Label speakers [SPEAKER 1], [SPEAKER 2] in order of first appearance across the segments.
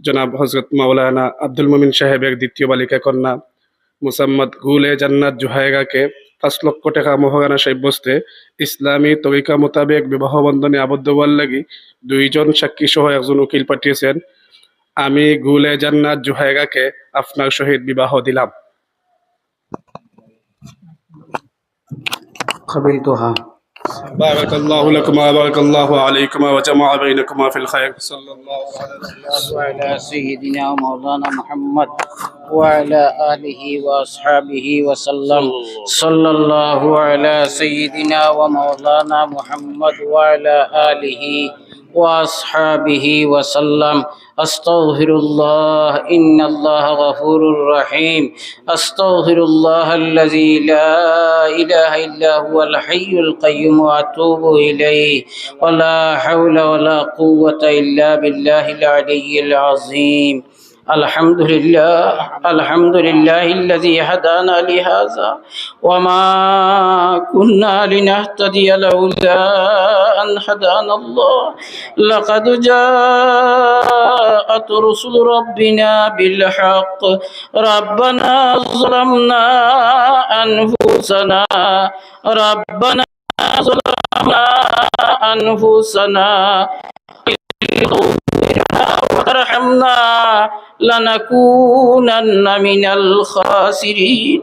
[SPEAKER 1] জনাব হজরত মাওলানা আব্দুল মমিন সাহেবের দ্বিতীয় বালিকা কন্যা মুসাম্মদ এ জান্নাত জুহায়গাকে পাঁচ লক্ষ টাকা মোহরানা সাব্যস্তে ইসলামী তরিকা মোতাবেক বিবাহ বন্ধনে আবদ্ধ হওয়ার লাগি দুইজন সাক্ষী সহ একজন উকিল পাঠিয়েছেন। আমি গুল এ জান্নাত জুহায়গাকে আপনার সহিত বিবাহ দিলাম। بارك الله لكما وبارك الله عليكما وجمع بينكما في الخير. صلى الله
[SPEAKER 2] وعلى سيدنا مولانا محمد وعلى آله وأصحابه وسلم. صلى الله على سيدنا ومولانا محمد وعلى آله وأصحابه وسلم. أستغفر الله إن الله غفور رحيم. أستغفر الله الذي لا إله إلا هو الحي القيوم وأتوب إليه. ولا حول ولا قوة إلا بالله العلي العظيم. الحمد لله الحمد لله الذي هدانا لهذا وما كنا لنهتدي لولا أن هدانا الله. لقد جاءت رسل ربنا بالحق. ربنا ظلمنا أنفسنا. ربنا ظلمنا أنفسنا. لنكونن من الخاسرين.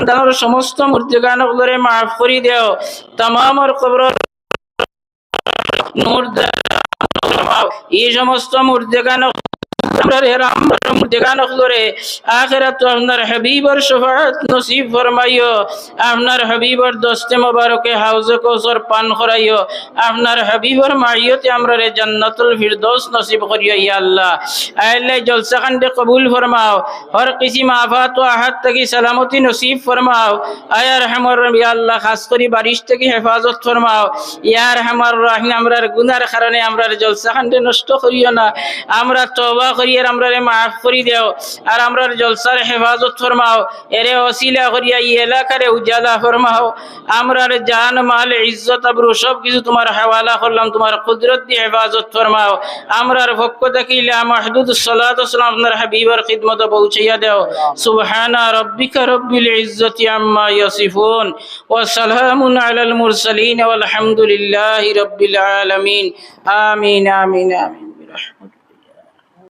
[SPEAKER 2] খানদানোর সমস্ত মূর্তিগানগুলোরে মাফ করি দেও। তামামর কবর এই সমস্ত মূর্তিগান আপনার হাবিবর শফাত নসিব ফরমাইও। আপনার মোবারকে হাউজে কৌসর পান করাইও। আপনার মাইয়তে আমরা রে জান্নাতুল ফিরদৌস নসিব করিও, ইয়া আল্লাহ। জলসাখান্ডে কবুল ফরমাও। হর ও আহাত থেকে সালামতি নসিব ফরমাও। আয়ার হেমর ইয়া আল্লাহ, খাস করি বারিশ থেকে হেফাজত ফরমাও। ইয়ার হেমর রাহিন আমরার গুনার কারণে আমরার জলসা খান্ডে নষ্ট করিও না। আমরা তবা তওবা করিয়ার আমরা মাফ করি দেও, আর আমরা জলসার হেফাজত ফরমাও, এরে অসিলা করিয়া ই এলাকারে উজালা ফরমাও। আমরার জান, মাল, ইজ্জত, আবরু সব কিছু তোমার হাওয়ালা করলাম, তোমার কুদরত দিয়ে হেফাজত ফরমাও। আমরার পক্ষ থাকিলে মাহদুদ সালাত আপনার হাবিবার খিদমত পৌঁছাইয়া দেও। সুবহানা রব্বিকা রব্বিল ইজ্জতি আম্মা ইয়াসিফুন, ওয়া সালামুন আলাল মুরসালিন ওয়াল হামদুলিল্লাহি রব্বিল আলামিন। আমিন আমিন আমিন। বিরহমাতিক